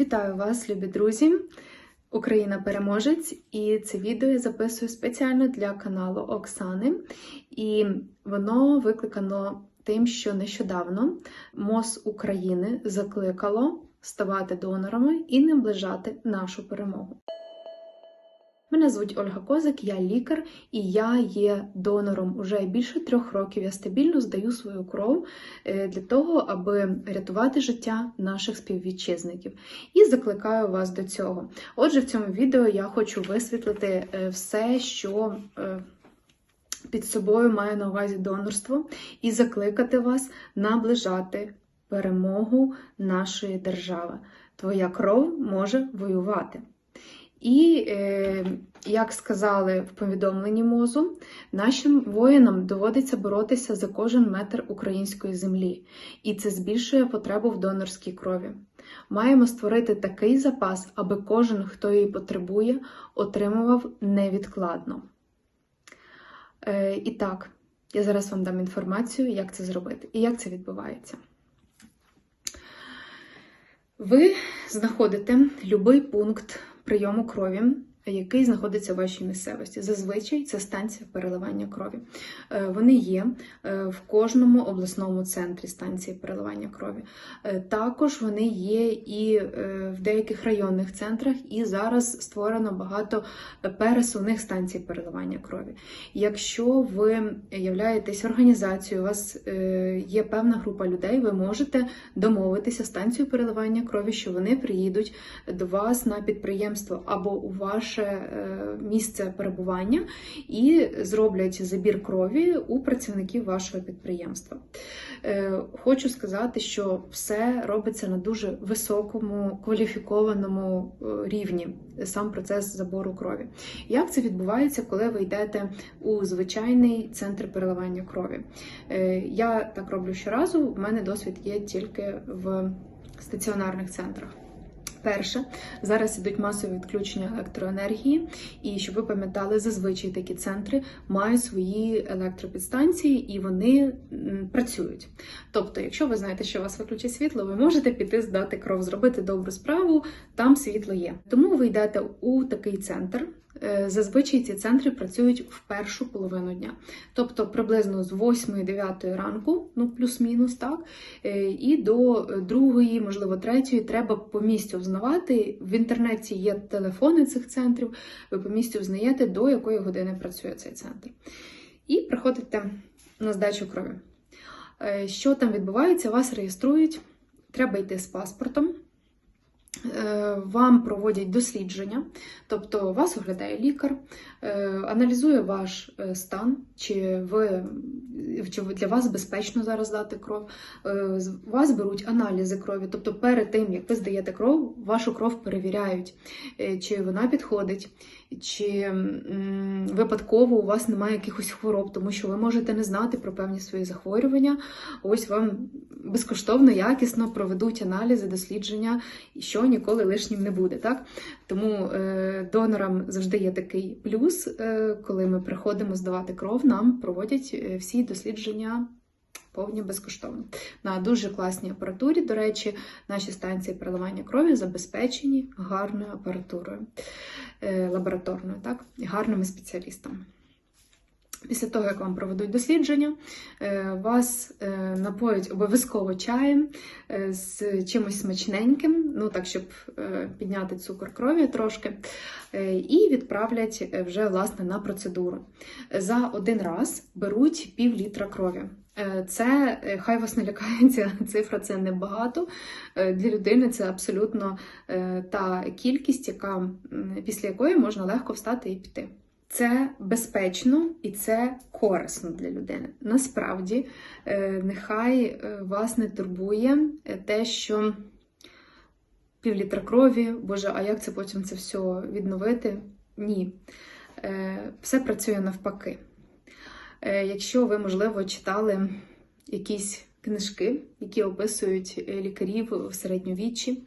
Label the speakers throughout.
Speaker 1: Вітаю вас, любі друзі! Україна переможець, і це відео я записую спеціально для каналу Оксани, і воно викликано тим, що нещодавно МОЗ України закликало ставати донорами і наближати нашу перемогу. Мене звуть Ольга Козак, я лікар, і я є донором уже більше трьох років. Я стабільно здаю свою кров е, для того, аби рятувати життя наших співвітчизників. І закликаю вас до цього. Отже, в цьому відео я хочу висвітлити е, все, що е, під собою має на увазі донорство, і закликати вас наближати перемогу нашої держави. Твоя кров може воювати. І, е, як сказали в повідомленні мозу, нашим воїнам доводиться боротися за кожен метр української землі, і це збільшує потребу в донорській крові. Маємо створити такий запас, аби кожен, хто її потребує, отримував невідкладно. Е, і так, я зараз вам дам інформацію, як це зробити і як це відбувається. Ви знаходите будь-який пункт прийому крові, який знаходиться в вашій місцевості. Зазвичай це станція переливання крові. Е, Вони є е, в кожному обласному центрі станції переливання крові. Е, Також вони є і в деяких районних центрах, і зараз створено багато пересувних станцій переливання крові. Якщо ви являєтесь організацією, у вас є певна група людей, ви можете домовитися станцією переливання крові, що вони приїдуть до вас на підприємство або у ваше е, місце перебування і зроблять забір крові у працівників вашого підприємства. Е, Хочу сказати, що все робиться на дуже високому кваліфікованому е, рівні, сам процес забору крові. Як це відбувається, коли ви йдете у звичайний центр переливання крові? Я так роблю щоразу, в мене досвід є тільки в стаціонарних центрах. Перше, зараз ідуть масові відключення електроенергії, і щоб ви пам'ятали, зазвичай такі центри мають свої електропідстанції і вони працюють. Тобто, якщо ви знаєте, що вас виключить світло, ви можете піти здати кров, зробити добру справу, там світло є. Тому ви йдете у такий центр. Е, Зазвичай ці центри працюють в першу половину дня, тобто приблизно з 8-9 ранку, ну плюс-мінус, так, е, і до 2, можливо, 3 треба по місцю взнавати. В інтернеті є телефони цих центрів, ви по місцю взнаєте, до якої години працює цей центр. І приходите на здачу крові. Е, Що там відбувається? Вас реєструють, треба йти з паспортом. Е, Вам проводять дослідження, тобто вас оглядає лікар, е, аналізує ваш е, стан, чи ви чи для вас безпечно зараз дати кров. Вас беруть аналізи крові, тобто перед тим, як ви здаєте кров, вашу кров перевіряють, чи вона підходить, чи випадково у вас немає якихось хвороб, тому що ви можете не знати про певні свої захворювання. Ось вам безкоштовно, якісно проведуть аналізи, дослідження, що ніколи лишнім не буде. Так? Тому е, донорам завжди є такий плюс, е, коли ми приходимо здавати кров, нам проводять е, всі дослідження. Повні безкоштовно. На дуже класній апаратурі, до речі, наші станції переливання крові забезпечені гарною апаратурою е, лабораторною, так, гарними спеціалістами. Після того, як вам проведуть дослідження, е, вас е, напоють обов'язково чаєм е, з чимось смачненьким, ну так, щоб підняти цукор крові трошки, і відправлять вже власне на процедуру. За один раз беруть пів літра крові. Це хай вас не лякається, цифра це небагато. Для людини це абсолютно та кількість, яка після якої можна легко встати і піти. Це безпечно і це корисно для людини. Насправді, нехай вас не турбує те, що півлітра крові, Боже, а як це потім це все відновити? Ні. Все працює навпаки. Якщо ви, можливо, читали якісь книжки, які описують лікарів в середньовіччі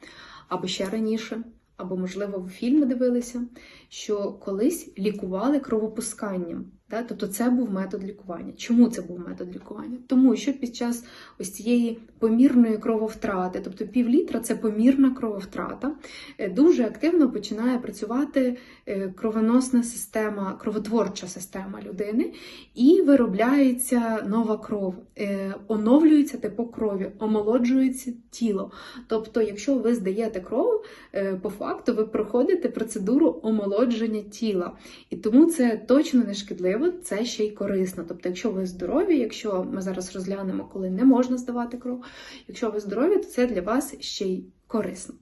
Speaker 1: або ще раніше або, можливо, фільми дивилися, що колись лікували кровопусканням. Тобто це був метод лікування. Чому це був метод лікування? Тому що під час ось цієї помірної крововтрати, тобто пів літра це помірна крововтрата, е, дуже активно починає працювати е, кровоносна система, кровотворча система людини, і виробляється нова кров, е, оновлюється типок крові, омолоджується тіло. Тобто, якщо ви здаєте кров, по факту ви проходите процедуру омолодження тіла. І тому це точно не шкідливо, це ще й корисно. Тобто, якщо ви здорові, якщо ми зараз розглянемо, коли не можна здавати кров, якщо ви здорові, то це для вас ще й корисно.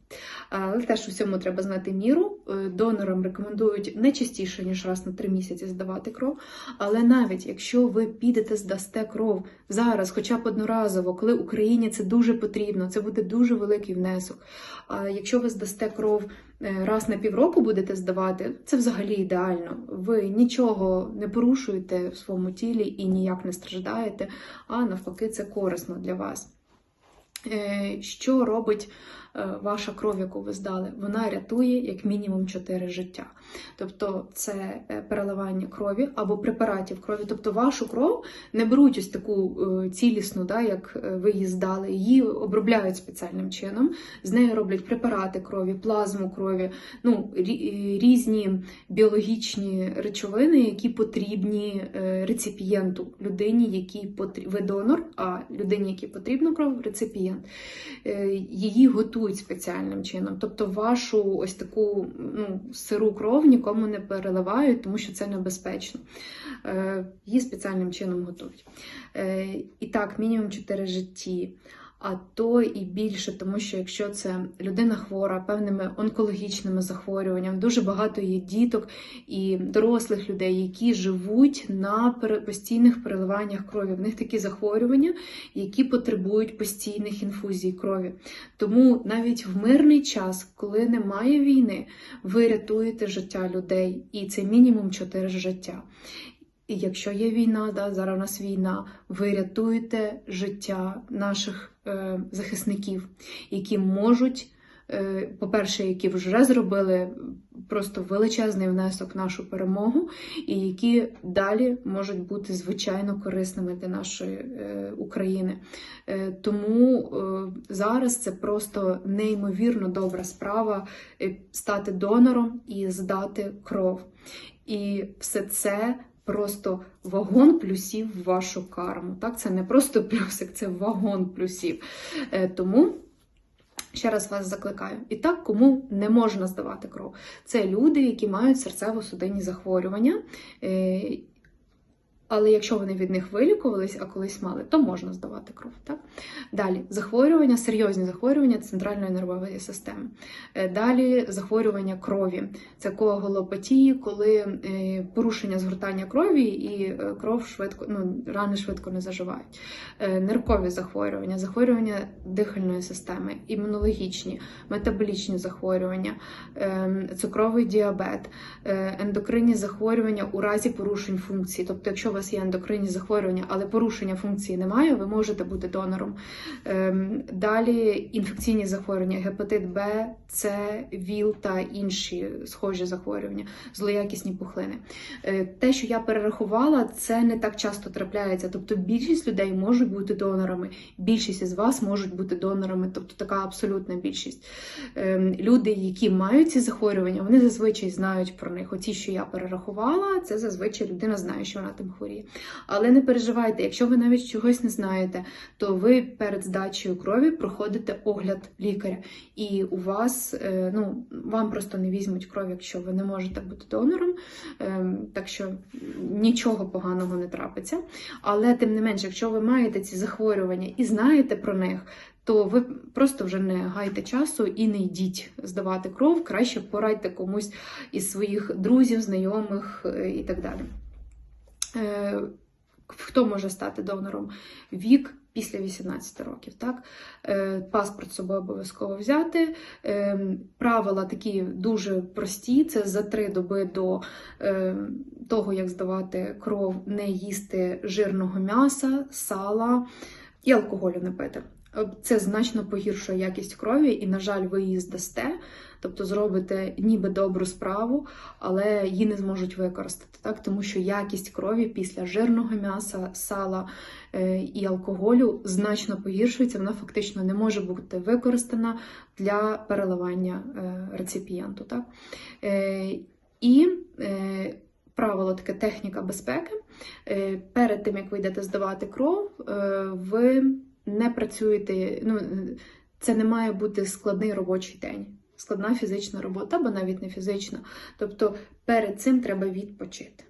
Speaker 1: Але теж у всьому треба знати міру. Е, Донорам рекомендують не частіше, ніж раз на три місяці здавати кров. Але навіть якщо ви підете здасте кров зараз, хоча б одноразово, коли Україні це дуже потрібно, це буде дуже великий внесок. А якщо ви здасте кров е, раз на півроку будете здавати, це взагалі ідеально. Ви нічого не порушуєте в своєму тілі і ніяк не страждаєте, а навпаки, це корисно для вас. Е, Що робить ваша кров, яку ви здали? Вона рятує як мінімум 4 життя. Тобто це е, переливання крові або препаратів крові. Тобто вашу кров не беруть ось таку е, цілісну, да, як е, ви її здали, її обробляють спеціальним чином. З нею роблять препарати крові, плазму крові, ну, різні біологічні речовини, які потрібні реципієнту, людині, якій потріб... ви донор, а людині, якій потрібна кров, реципієнт. Її готують спеціальним чином. Тобто вашу ось таку ну, сиру кров нікому не переливають, тому що це небезпечно. Е, Її спеціальним чином готують. Е, І так, мінімум 4 житті. А то і більше, тому що якщо це людина хвора певними онкологічними захворюваннями, дуже багато є діток і дорослих людей, які живуть на постійних переливаннях крові. В них такі захворювання, які потребують постійних інфузій крові. Тому навіть в мирний час, коли немає війни, ви рятуєте життя людей, і це мінімум 4 життя. І якщо є війна, да, зараз у нас війна, ви рятуєте життя наших е, захисників, які можуть, е, по-перше, які вже зробили просто величезний внесок в нашу перемогу, і які далі можуть бути звичайно корисними для нашої е, України. Е, тому е, зараз це просто неймовірно добра справа е, стати донором і здати кров. І все це просто вагон плюсів в вашу карму. Так, це не просто плюсик, це вагон плюсів. Е, Тому. Ще раз вас закликаю. І так, кому не можна здавати кров, це люди, які мають серцево-судинні захворювання. Але якщо вони від них вилікувались, а колись мали, то можна здавати кров. Так? Далі захворювання, серйозні захворювання центральної нервової системи. Е, Далі захворювання крові. Це коагулопатії, коли е, порушення згортання крові і е, кров швидко, ну, рани швидко не заживають. Ниркові захворювання, захворювання дихальної системи, імунологічні, метаболічні захворювання, цукровий діабет, ендокринні захворювання у разі порушень функції. Тобто, якщо у вас є ендокринні захворювання, але порушення функції немає, ви можете бути донором. Ем, Далі інфекційні захворювання, гепатит Б, С, ВІЛ та інші схожі захворювання, злоякісні пухлини. Е, Те, що я перерахувала, це не так часто трапляється. Тобто більшість людей можуть бути донорами, більшість із вас можуть бути донорами, тобто така абсолютна більшість. Ем, Люди, які мають ці захворювання, вони зазвичай знають про них. Оці, що я перерахувала, це зазвичай людина знає, що вона тим хворіє. Але не переживайте, якщо ви навіть чогось не знаєте, то ви перед здачею крові проходите огляд лікаря, і у вас е, ну вам просто не візьмуть кров, якщо ви не можете бути донором. Ем, Так що нічого поганого не трапиться. Але тим не менше, якщо ви маєте ці захворювання і знаєте про них. То ви просто вже не гайте часу і не йдіть здавати кров, краще порадьте комусь із своїх друзів, знайомих е, і так далі. Е, Хто може стати донором? Вік після 18 років. Так? Е, Паспорт з собою обов'язково взяти. Е, Правила такі дуже прості: це за три доби до того, як здавати кров, не їсти жирного м'яса, сала і алкоголю не пити. Це значно погіршує якість крові, і, на жаль, ви її здасте, тобто зробите ніби добру справу, але її не зможуть використати, так? тому що якість крові після жирного м'яса, сала е, і алкоголю значно погіршується, вона фактично не може бути використана для переливання е, реципієнту. Так? Е, І правило таке техніка безпеки. Перед тим, як ви йдете здавати кров, ви не працюєте, ну, це не має бути складний робочий день, складна фізична робота, або навіть не фізична. Тобто перед цим треба відпочити.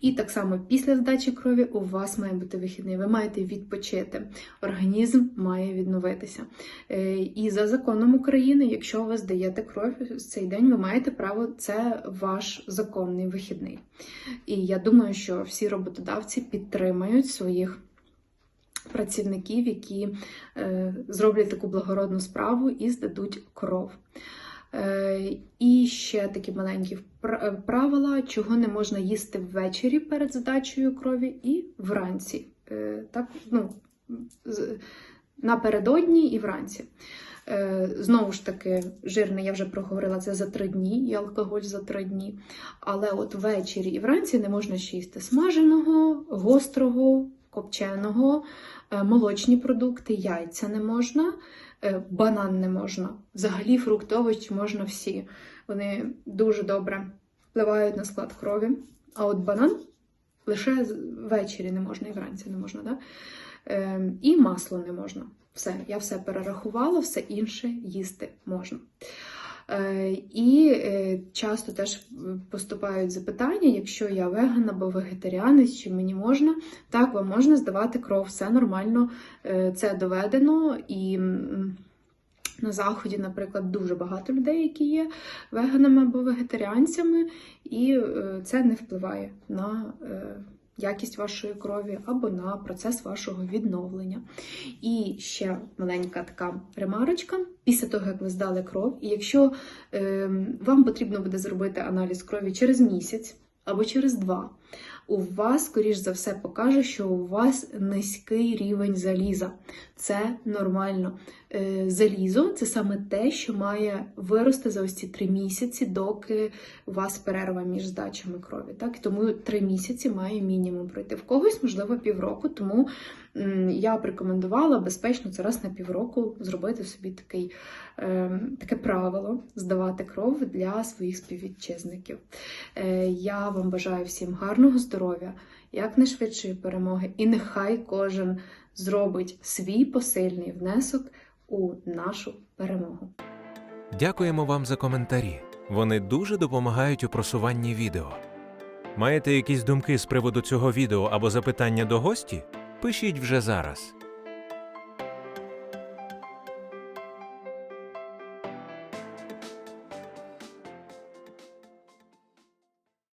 Speaker 1: І так само після здачі крові у вас має бути вихідний. Ви маєте відпочити. Організм має відновитися. Е, І за законом України, якщо ви здаєте кров в цей день, ви маєте право, це ваш законний вихідний. І я думаю, що всі роботодавці підтримають своїх працівників, які е, зроблять таку благородну справу і здадуть кров. Е, і ще такі маленькі е, правила, чого не можна їсти ввечері перед здачею крові і вранці. Так, ну, напередодні і вранці. Знову ж таки, жирне, я вже проговорила, це за три дні, і алкоголь за три дні. Але от ввечері і вранці не можна ще їсти смаженого, гострого, копченого, е, молочні продукти, яйця не можна, е, банан не можна. Взагалі фрукти, овочі можна всі. Вони дуже добре впливають на склад крові. А от банан лише ввечері не можна і вранці не можна. Да? Е, І масло не можна. Все, я все перерахувала, все інше їсти можна. Е, І е, часто теж поступають запитання, якщо я веган або вегетаріанець, чи мені можна, так, вам можна здавати кров, все нормально, е, це доведено. І на заході, наприклад, дуже багато людей, які є веганами або вегетаріанцями, і е, це не впливає на е, якість вашої крові або на процес вашого відновлення. І ще маленька така ремарочка. Після того, як ви здали кров, і якщо е, вам потрібно буде зробити аналіз крові через місяць або через два, у вас, скоріш за все, покаже, що у вас низький рівень заліза. Це нормально. Е, Залізо це саме те, що має вирости за ось ці три місяці, доки у вас перерва між здачами крові. Так? Тому три місяці має мінімум пройти. В когось, можливо, півроку. Тому я б рекомендувала безпечно це раз на півроку зробити собі такий, е, таке правило здавати кров для своїх співвітчизників. Е, Я вам бажаю всім гарного здоров'я, якнайшвидшої перемоги, і нехай кожен зробить свій посильний внесок у нашу перемогу.
Speaker 2: Дякуємо вам за коментарі. Вони дуже допомагають у просуванні відео. Маєте якісь думки з приводу цього відео або запитання до гості? Пишіть вже зараз.